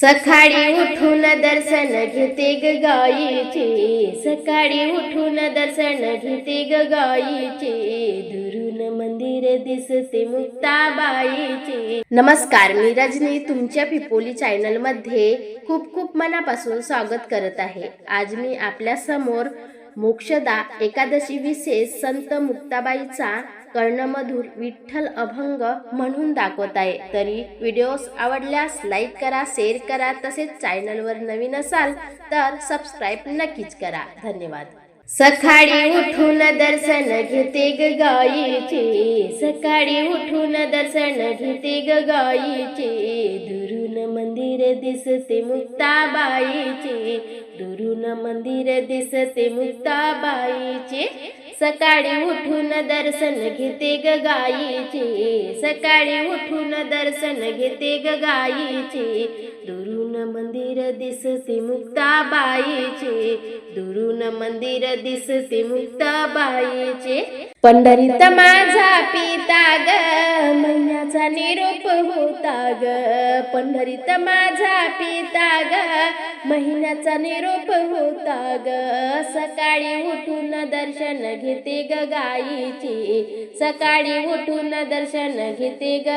सकाळी उठून दर्शन घेते ग गायीचे सकाळी उठून दर्शन घेते ग गायीचे दुरून मंदिर दिसते मुक्ताबाईचे. नमस्कार मी रजनी तुमच्या पिपोली चॅनलमध्ये खूप खूप मनापासून स्वागत करत आहे. आज मी आपल्यासमोर मोक्षदा एकादशी विशेष संत मुक्ताबाईचा कर्णमधुर विठ्ठल अभंग म्हणून दाखवत आहे. तरी व्हिडिओज आवडल्यास लाईक करा शेअर करा तसेच चॅनलवर नवीन असाल तर सबस्क्राईब नक्कीच करा. धन्यवाद. सकाळी उठून दर्शन घेते ग गायीचे सकाळी उठून दर्शन घेते ग गायीचे दिसते मुक्ताबाईचे. दुरून मंदिर दिसते मुक्ताबाईचे. सकाळी उठून दर्शन घेते ग गायीचे सकाळी उठून दर्शन घेते ग गायीचे दुरून मंदिर दिसते मुक्ताबाईचे. दुरून मंदिर दिसते मुक्ताबाईचे. पंढरीत माझा पिता ग महिन्याचा निरोप होता ग. पंढरीत माझा पिता ग महिन्याचा निरोप होता ग. सकाळी उठून दर्शन घेते ग सकाळी उठून दर्शन घेते ग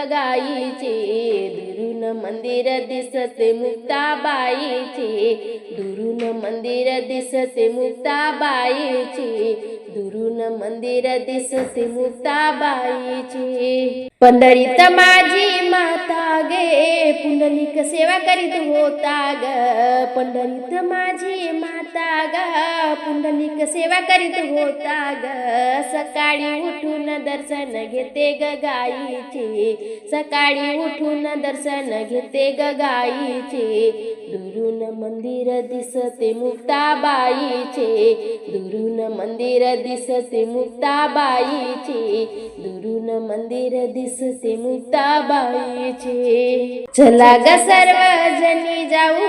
दुरून मंदिर दिसते मुक्ताबाईची. दुरून मंदिर दिसते मुक्ताबाईची. दुरून मंदिर दिसते मुक्ताबाईची. पंढरीत माझी माता गे. पुंडलिक सेवा करीत होता ग. पंढरीत माझी माता ग. पुंडलिक सेवा करीत होता ग. सकाळी उठून दर्शन घेते ग गाईचे. सकाळी उठून दर्शन घेते ग गाईचे. दुरून मंदिर दिसते मुक्ताबाईचे. दुरून मंदिर दिसते मुक्ताबाईचे दुरून मंदिर दिसते मुक्ताबाईचे. चला ग सर्वजणी जाऊ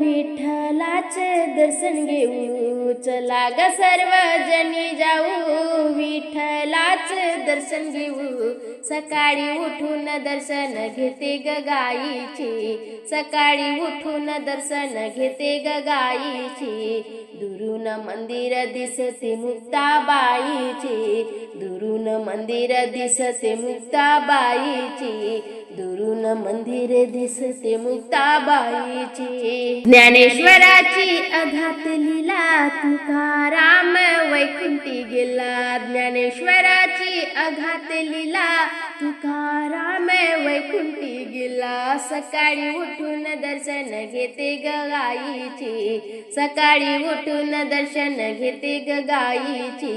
विठ्ठलाचे दर्शन घेऊ चला ग सर्वजणी जाऊ. विठ्ठलाचे दर्शन घेऊ. सकाळी उठून दर्शन घेते ग गाईची. सकाळी उठून दर्शन घेते ग गाईची. दुरून मंदिर दिसते मुक्ताबाईची. दुरून मंदिर दिसते मुक्ताबाईची. दुरून मंदिर दिसते मुक्ताबाईची. ज्ञानेश्वराची घातलीला तुकाराम वैकुंठी गेला. ज्ञानेश्वराची अघात लिला तुकाराम वैकुंठी गेला. सकाळी उठून दर्शन घेते ग गाईची. सकाळी उठून दर्शन घेते ग गाईची.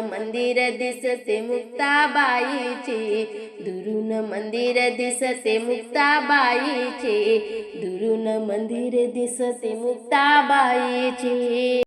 मंदिर दिसते मुक्ताबाईचे. दुरून मंदिर दिसते मुक्ताबाईचे. दुरून मंदिर दिसते मुक्ताबाईचे.